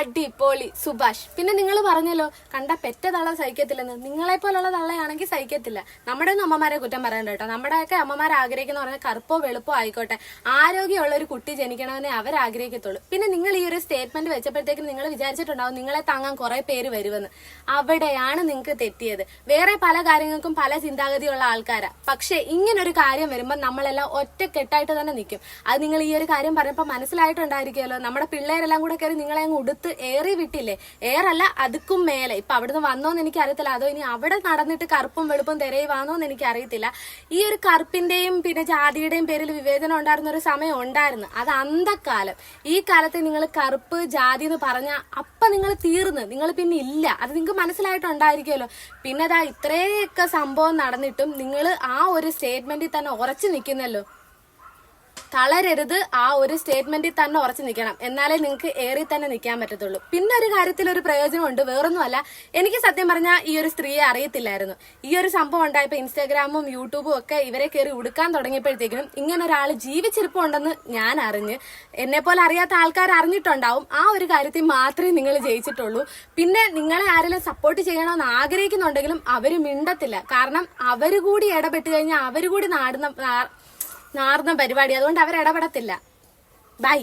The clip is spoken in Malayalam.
അടിപൊളി. സുഭാഷ് പിന്നെ നിങ്ങൾ പറഞ്ഞല്ലോ കണ്ട പെറ്റ തള്ള സഹിക്കത്തില്ലെന്ന്. നിങ്ങളെ പോലുള്ള തള്ളയാണെങ്കിൽ സഹിക്കത്തില്ല. നമ്മുടെ ഒന്നും അമ്മമാരെ കുറ്റം പറയണ്ട കേട്ടോ. നമ്മുടെയൊക്കെ അമ്മമാർ ആഗ്രഹിക്കുന്ന പറഞ്ഞാൽ കറുപ്പോ വെളുപ്പോ ആയിക്കോട്ടെ. ആരോഗ്യമുള്ള ഒരു കുട്ടി ജനിക്കണമെന്നേ അവർ ആഗ്രഹിക്കത്തുള്ളൂ. പിന്നെ നിങ്ങൾ ഈ ഒരു സ്റ്റേറ്റ്മെന്റ് വെച്ചപ്പോഴത്തേക്കും നിങ്ങൾ വിചാരിച്ചിട്ടുണ്ടാവും നിങ്ങളെ താങ്ങാൻ കുറെ പേര് വരുമെന്ന്. അവിടെയാണ് നിങ്ങൾക്ക് തെറ്റിയത്. വേറെ പല കാര്യങ്ങൾക്കും പല ചിന്താഗതിയുള്ള ആൾക്കാരാ. പക്ഷെ ഇങ്ങനൊരു കാര്യം വരുമ്പോൾ നമ്മളെല്ലാം ഒറ്റക്കെട്ടായിട്ട് തന്നെ നിൽക്കും. അത് നിങ്ങൾ ഈ ഒരു കാര്യം പറഞ്ഞപ്പോൾ മനസ്സിലായിട്ടുണ്ടായിരിക്കുമല്ലോ. നമ്മുടെ പിള്ളേരെല്ലാം കൂടെ കയറി നിങ്ങളെ അങ്ങ് ഉടുത്ത് ഏറി വിട്ടില്ലേ? ഏറല്ല അതുക്കും മേലെ. ഇപ്പൊ അവിടുന്ന് വന്നോന്ന് എനിക്ക് അറിയത്തില്ല അതോ ഇനി അവിടെ നടന്നിട്ട് കറുപ്പും വെളുപ്പും തിരയുവാന്നോന്ന് എനിക്ക് അറിയത്തില്ല ഈ ഒരു കറുപ്പിന്റെയും പിന്നെ ജാതിയുടെയും പേരിൽ വിവേചനം ഉണ്ടായിരുന്ന ഒരു സമയം ഉണ്ടായിരുന്നു. അത് അന്തക്കാലം ഈ കാലത്ത് നിങ്ങൾ കറുപ്പ് ജാതി എന്ന് പറഞ്ഞ അപ്പൊ നിങ്ങൾ തീർന്ന്. നിങ്ങൾ പിന്നെ ഇല്ല. അത് നിങ്ങൾക്ക് മനസ്സിലായിട്ടുണ്ടായിരിക്കുമല്ലോ. പിന്നെ അതാ ഇത്രയൊക്കെ സംഭവം നടന്നിട്ടും നിങ്ങൾ ആ ഒരു സ്റ്റേറ്റ്മെന്റിൽ തന്നെ ഉറച്ചു നിൽക്കുന്നല്ലോ. തളരരുത്. ആ ഒരു സ്റ്റേറ്റ്മെന്റിൽ തന്നെ ഉറച്ചു നിൽക്കണം. എന്നാലേ നിങ്ങൾക്ക് ഏറി തന്നെ നിൽക്കാൻ പറ്റത്തുള്ളൂ. പിന്നെ ഒരു കാര്യത്തിൽ ഒരു പ്രയോജനമുണ്ട്. വേറൊന്നുമല്ല. എനിക്ക് സത്യം പറഞ്ഞാൽ ഈ ഒരു സ്ത്രീയെ അറിയത്തില്ലായിരുന്നു. ഈ ഒരു സംഭവം ഉണ്ടായപ്പോൾ ഇൻസ്റ്റാഗ്രാമും യൂട്യൂബും ഒക്കെ ഇവരെ കയറി ഉടുക്കാൻ തുടങ്ങിയപ്പോഴത്തേക്കും ഇങ്ങനെ ഒരാൾ ജീവിച്ചിരിപ്പുണ്ടെന്ന് ഞാൻ അറിഞ്ഞ് എന്നെ പോലെ അറിയാത്ത ആൾക്കാർ അറിഞ്ഞിട്ടുണ്ടാവും. ആ ഒരു കാര്യത്തിൽ മാത്രമേ നിങ്ങൾ ജയിച്ചിട്ടുള്ളൂ. പിന്നെ നിങ്ങളെ ആരെങ്കിലും സപ്പോർട്ട് ചെയ്യണമെന്ന് ആഗ്രഹിക്കുന്നുണ്ടെങ്കിലും അവർ മിണ്ടത്തില്ല. കാരണം അവർ കൂടി ഇടപെട്ട് കഴിഞ്ഞാൽ അവർ കൂടി നാടുന്ന നാർന്ന പരിപാടി. അതുകൊണ്ട് അവർ ഇടപെടത്തില്ല ബൈ